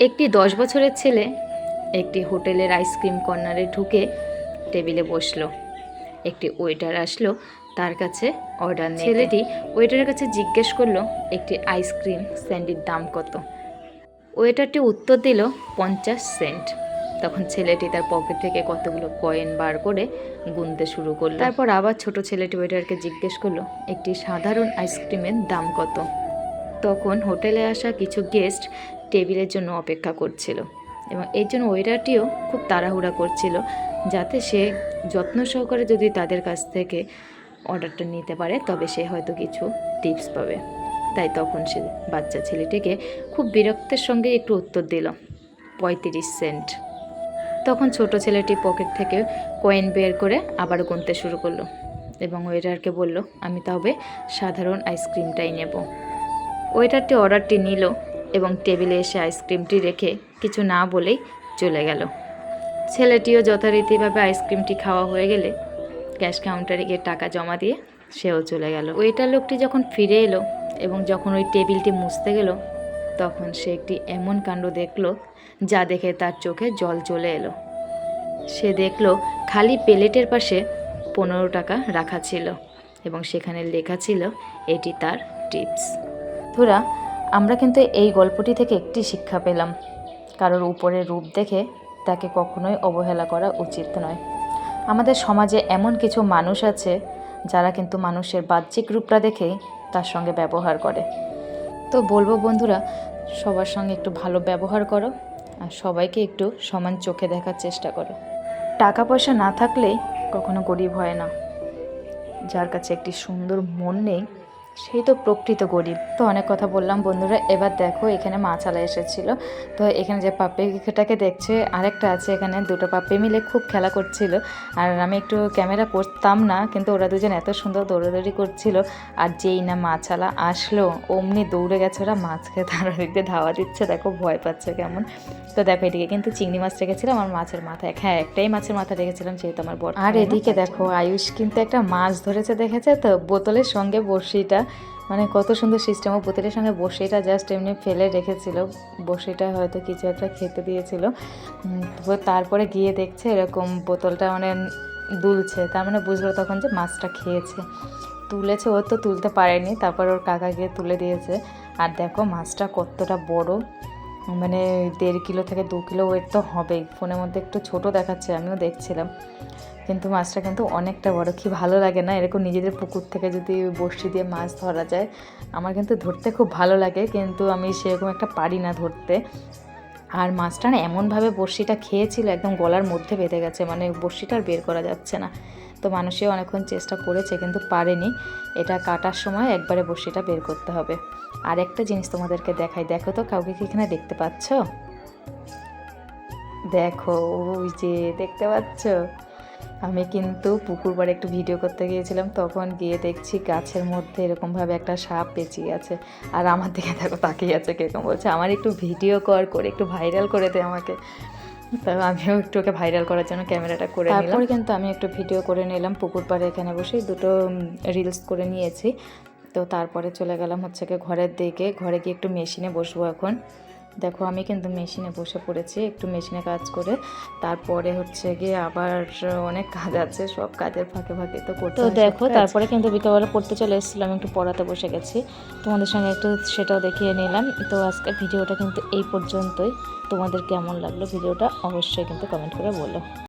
একটি দশ বছরের ছেলে একটি হোটেলের আইসক্রিম কর্নারে ঢুকে টেবিলে বসল। একটি ওয়েটার আসলো তার কাছে অর্ডার ছেলেটি ওয়েটারের কাছে জিজ্ঞেস করল, একটি আইসক্রিম স্যান্ডির দাম কত? ওয়েটারটি উত্তর দিল, পঞ্চাশ সেন্ট। তখন ছেলেটি তার পকেট থেকে কতগুলো কয়েন বার করে গুনতে শুরু করল। তারপর আবার ছোট ছেলেটি ওয়েটারকে জিজ্ঞেস করল, একটি সাধারণ আইসক্রিমের দাম কত? তখন হোটেলে আসা কিছু গেস্ট টেবিলের জন্য অপেক্ষা করছিল এবং এর জন্য ওয়েটারটিও খুব তাড়াহুড়া করছিল যাতে সে যত্ন সহকারে যদি তাদের কাছ থেকে অর্ডারটা নিতে পারে, তবে সে হয়তো কিছু টিপস পাবে। তাই তখন সে বাচ্চা ছেলেটিকে খুব বিরক্তের সঙ্গে একটু উত্তর দিল, পঁয়ত্রিশ সেন্ট। তখন ছোট ছেলেটি পকেট থেকে কয়েন বের করে আবার গুনতে শুরু করল এবং ওয়েটারকে বলল, আমি তবে সাধারণ আইসক্রিমটাই নেব। ওয়েটারটি অর্ডারটি নিল এবং টেবিলে এসে আইসক্রিমটি রেখে কিছু না বলেই চলে গেল। ছেলেটিও যথারীতিভাবে আইসক্রিমটি খাওয়া হয়ে গেলে ক্যাশ কাউন্টারে গিয়ে টাকা জমা দিয়ে সেও চলে গেল। ওয়েটার লোকটি যখন ফিরে এলো এবং যখন ওই টেবিলটি মুছতে গেল, তখন সে একটি এমন কাণ্ড দেখল যা দেখে তার চোখে জল চলে এলো। সে দেখল খালি প্লেটের পাশে পনেরো টাকা রাখা ছিল এবং সেখানে লেখা ছিল, এটি তার টিপস। ধুরা আমরা কিন্তু এই গল্পটি থেকে একটি শিক্ষা পেলাম। কারোর উপরের রূপ দেখে তাকে কখনোই অবহেলা করা উচিত নয়। আমাদের সমাজে এমন কিছু মানুষ আছে, যারা কিন্তু মানুষের বাহ্যিক রূপটা দেখেই তার সঙ্গে ব্যবহার করে। তো বলব বন্ধুরা, সবার সঙ্গে একটু ভালো ব্যবহার করো আর সবাইকে একটু সমান চোখে দেখার চেষ্টা করো। টাকা পয়সা না থাকলে কখনো গরিব হয় না। যার কাছে একটি সুন্দর মন নেই সেই তো প্রকৃত গরিব। তো অনেক কথা বললাম বন্ধুরা। এবার দেখো এখানে মাছালা এসেছিল। তো এখানে যে পাপ্পিটাকে দেখছে আরেকটা আছে এখানে। দুটো পাপ্পি মিলে খুব খেলা করছিল। আর আমি একটু ক্যামেরা করতাম না কিন্তু ওরা দুজন এত সুন্দর দৌড়াদৌড়ি করছিল। আর যেই না মাছালা আসলো অমনি দৌড়ে গেছে ওরা মাছকে তার দিক ধাওয়া দিচ্ছে। দেখো ভয় পাচ্ছে কেমন। তো দেখো এদিকে কিন্তু চিংড়ি মাছ রেখেছিলাম আমার মাছের মাথায়। হ্যাঁ একটাই মাছের মাথা রেখেছিলাম যেহেতু আমার বড় আর এদিকে দেখো আয়ুষ কিন্তু একটা মাছ ধরেছে দেখেছে তো? বোতলের সঙ্গে বড়শিটা। মানে কত সুন্দর সিস্টেম ও বোতলের সঙ্গে বড়শিটা জাস্ট এমনি ফেলে রেখেছিল। বড়শিটা হয়তো কিছু একটা খেতে দিয়েছিল। তারপরে গিয়ে দেখছে এরকম বোতলটা মানে দুলছে। তার মানে বুঝলো তখন যে মাছটা খেয়েছে। তুলেছে, ও তো তুলতে পারেনি। তারপর ওর কাকা গিয়ে তুলে দিয়েছে। আর দেখো মাছটা কতটা বড়। মানে দেড় কিলো থেকে দু কিলো ওয়েট তো হবেই। ফোনের মধ্যে একটু ছোট দেখাচ্ছে, আমিও দেখছিলাম। কিন্তু মাছটা কিন্তু অনেকটা বড়। কি ভালো লাগে না? এরকম নিজেদের পুকুর থেকে যদি বড়শি দিয়ে মাছ ধরা যায়, আমার কিন্তু ধরতে খুব ভালো লাগে, কিন্তু আমি সেরকম একটা পারি না ধরতে। আর মাছটা না এমনভাবে বড়শিটা খেয়েছিল, একদম গলার মধ্যে বেঁধে গেছে মানে বড়শিটা আর বের করা যাচ্ছে না। তো মানুষে অনেকক্ষণ চেষ্টা করেছে, কিন্তু পারেনি। এটা কাটার সময় একবারে বড়শিটা বের করতে হবে। আর একটা জিনিস তোমাদেরকে দেখাই। দেখো তো, কাউকে কি এখানে দেখতে পাচ্ছ? দেখো, ওই যে দেখতে পাচ্ছ? আমি কিন্তু পুকুর পাড়ে একটু ভিডিও করতে গিয়েছিলাম, তখন গিয়ে দেখছি গাছের মধ্যে এরকমভাবে একটা সাপ পেঁচিয়ে আছে। আর আমার দিকে দেখো তাকিয়ে আছে কীরকম বলছে, আমার একটু ভিডিও কর, করে, একটু ভাইরাল করে দে আমাকে। তো আমিও একটু ওকে ভাইরাল করার জন্য ক্যামেরাটা করে তারপরে কিন্তু আমি একটু ভিডিও করে নিলাম, পুকুর পাড়ে এখানে বসে দুটো রিলস করে নিয়েছি। তো তারপরে চলে গেলাম হচ্ছে কি ঘরের দিকে, ঘরে গিয়ে একটু মেশিনে বসবো এখন। দেখো আমি কিন্তু মেশিনে বসে পড়েছি একটু মেশিনে কাজ করে। তারপরে হচ্ছে গিয়ে আবার অনেক কাজ আছে সব কাজের ফাঁকে ফাঁকে তো করতে তো দেখো তারপরে কিন্তু বিকেলবেলা পড়তে চলে এসেছিলাম একটু পড়াতে বসে গেছি। তোমাদের সঙ্গে একটু সেটাও দেখিয়ে নিলাম। তো আজকের ভিডিওটা কিন্তু এই পর্যন্তই। তোমাদের কেমন লাগল ভিডিওটা অবশ্যই কিন্তু কমেন্ট করে বলো।